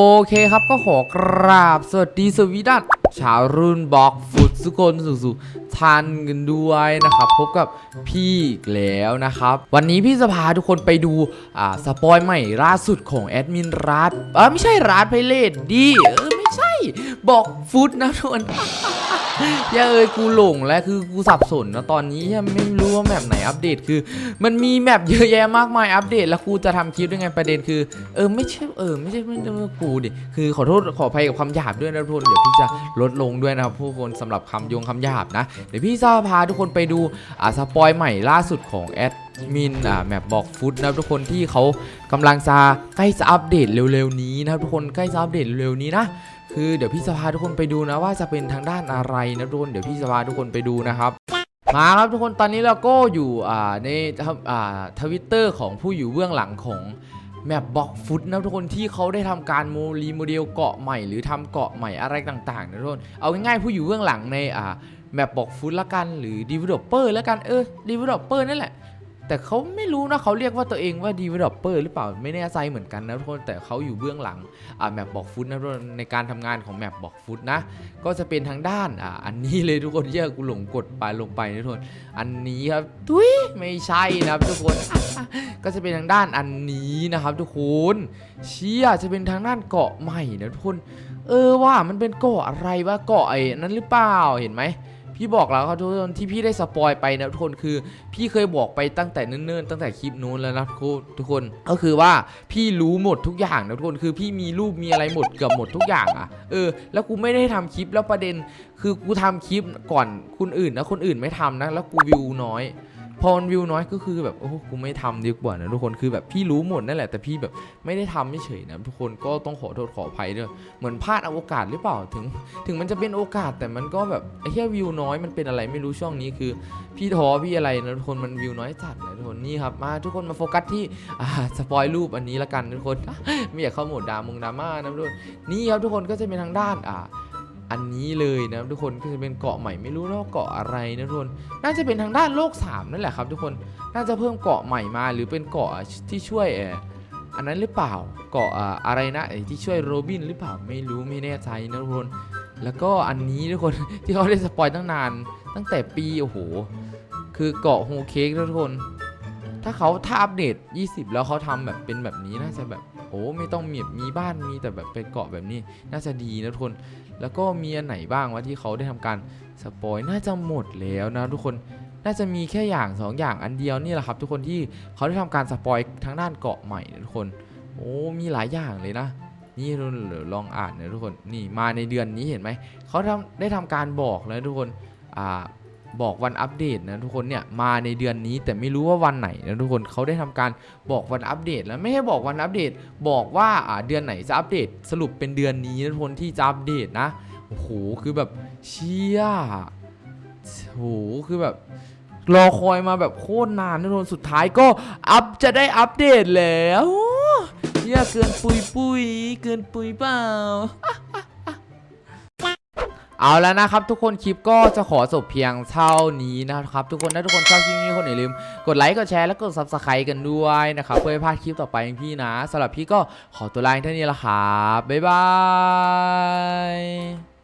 โอเคครับก็ขอกราบสวัสดีสวีดัตชาวรุ่นบล็อกฟุตสุกคนสุดๆทันกันด้วยนะครับ พบกับพี่อีกแล้วนะครับ วันนี้พี่จะพาทุกคนไปดูอ่าสปอยใหม่ล่าสุดของแอดมินรัฐเออไม่ใช่รัฐไพเลตดีเอ บอกฟุตนะทุกคนอย่าเอ่ยกูหลงแล้วคือกูสับสนนะตอนนี้ยังไม่รู้ว่าแมปไหนอัปเดตคือ มันมีแมปเยอะแยะมากมายอัปเดต แล้วกูจะทำคลิปได้ไงประเด็นคือ เออไม่ใช่เออไม่ใช่ไม่ใช่กูดิคือขอโทษขออภัยกับคำหยาบด้วยนะทุกคนเดี๋ยวพี่จะลดลงด้วยนะครับผู้คนสำหรับคำยงคำหยาบนะเดี๋ยวพี่จะพาทุกคนไปดูอ่าสปอยใหม่ล่าสุดของแอดมินอ่าแมปบอกฟุตนะทุกคนที่เขากำลังจะใกล้จะอัปเดตเร็วๆนี้นะทุกคนใกล้จะอัปเดตเร็วๆนี้นะ คือเดี๋ยวพี่จะพาทุกคนไปดูนะว่าจะเป็นทางด้านอะไรนะทุกคนเดี๋ยวพี่จะพาทุกคนไปดูนะครับ มาครับทุกคนตอนนี้เราก็อยู่อ่าในอ่าทวิตเตอร์ของผู้อยู่เบื้องหลังของแมปบ็อกฟุตนะทุกคนที่เขาได้ทำการโมรีโมเดลเกาะใหม่ หรือทำเกาะใหม่อะไรต่างๆนะทุกคนเอาง่ายๆผู้อยู่เบื้องหลังในอ่าแมปบ็อกฟุตละกันหรือ developer ละกันเออ developer นั่นแหละ แต่เขาไม่รู้นะเขาเรียกว่าตัวเองว่า developer หรือเปล่าไม่แน่ใจเหมือนกันนะทุกคนแต่เขาอยู่เบื้องหลังอ่าแมปบอกฟุตนะทุกคนในการทำงานของแมปบอกฟุตนะ ก็จะเป็นทางด้านอ่าอันนี้เลยทุกคนเยอะกูหลงกดไปลงไปนะทุกคนอันนี้ครับทุยไม่ใช่นะครับทุกคนก็จะเป็นทางด้านอันนี้นะครับ ทุกคนเชี่ยจะเป็นทางด้านเกาะใหม่นะทุกคน เออว่ามันเป็นเกาะอะไรวะเกาะไอ้นั้นหรือเปล่าเห็นไหม พี่บอกแล้วครับทุกคนที่พี่ได้สปอยไปนะทุกคนคือ พี่เคยบอกไปตั้งแต่เนิ่นๆตั้งแต่คลิปนู้นแล้วนะทุกคนก็คือว่าพี่รู้หมดทุกอย่างนะทุกคนคือพี่มีรูปมีอะไรหมดเกือบหมดทุกอย่างอะเออแล้วกูไม่ได้ทำคลิปแล้วประเด็น คือกูทำคลิปก่อนคนอื่นนะคนอื่นไม่ทำนะ แล้วกูวิวน้อย พอมันวิวน้อยก็คือแบบโอ้กูไม่ทำดีกว่านะทุกคนคือแบบพี่รู้หมดนั่นแหละแต่พี่แบบไม่ได้ทำไม่เฉยนะทุกคนก็ต้องขอโทษขออภัยด้วยเหมือนพลาดโอกาสหรือเปล่าถึง ถึงมันจะเป็นโอกาสแต่มันก็แบบไอ้แค่วิวน้อยมันเป็นอะไรไม่รู้ช่วงนี้คือ พี่ท้อพี่อะไรนะทุกคนมันวิวน้อยจัดนะทุกคนนี่ครับมาทุกคนมาโฟกัสที่อ่าสปอยรูปอันนี้ละกันทุกคนไม่อยากเข้าโหมดดามงดราม่านะทุกคนนี่ครับทุกคนก็จะเป็นทางด้านอ่า อันนี้เลยนะทุกคนก็จะเป็นเกาะใหม่ไม่รู้นะว่าเกาะอะไรนะทุกคนน่าจะเป็นทางด้านโลกสามนั่นแหละครับ ทุกคนน่าจะเพิ่มเกาะใหม่มาหรือเป็นเกาะที่ช่วยเอออันนั้นหรือเปล่าเกาะอะไรนะที่ช่วยโรบินหรือเปล่าไม่รู้ไม่แน่ใจนะทุกคน แล้วก็อันนี้ทุกคนที่เขาได้สปอยตั้งนาน ตั้งแต่ปีโอ้โหคือเกาะโฮเค้กนะทุกคน ถ้าเขาถ้าอัปเดต 20 แล้วเขาทำแบบเป็นแบบนี้น่าจะแบบ โอ้ไม่ต้องมีมีบ้านมีแต่แบบเป็นเกาะแบบนี้น่าจะดีนะทุกคน แล้วก็มีอันไหนบ้างวะที่เขาได้ทำการสปอยน่าจะหมดแล้วนะทุกคนน่าจะมีแค่อย่างสองอย่างอันเดียวนี่แหละครับ ทุกคนที่เขาได้ทำการสปอยทางด้านเกาะใหม่นะทุกคน โอ้มีหลายอย่างเลยนะนี่เราเดี๋ยวลองอ่านนะทุกคนนี่มาในเดือนนี้เห็นไหมเขาทำได้ทำการบอกแล้วทุกคนอ่า บอกวันอัปเดตนะทุกคนเนี่ยมาในเดือนนี้แต่ไม่รู้ว่าวันไหนนะทุกคนเขาได้ทำการบอกวันอัปเดต แล้วไม่ให้บอกวันอัปเดต บอกว่าเดือนไหนจะอัปเดต สรุปเป็นเดือนนี้นะทุกคนที่จะอัปเดตนะโอ้โหคือแบบเชี่ยโอ้โหคือแบบรอคอยมาแบบโคตรนานนะทุกคนสุดท้ายก็อัพจะได้อัปเดตแล้วเชี่ยเกินปุยปุยเกินปุยเปล่า เอาแล้วนะครับทุกคนคลิปก็จะขอจบเพียงเท่านี้นะครับ ทุกคนถ้าทุกคนชอบคลิปนี้คนอย่าลืม กดไลค์กดแชร์และกด subscribe กันด้วยนะครับเพื่อไม่พลาดคลิปต่อไปของพี่นะสำหรับพี่ก็ขอตัวลาเท่านี้ละครับบ๊ายบาย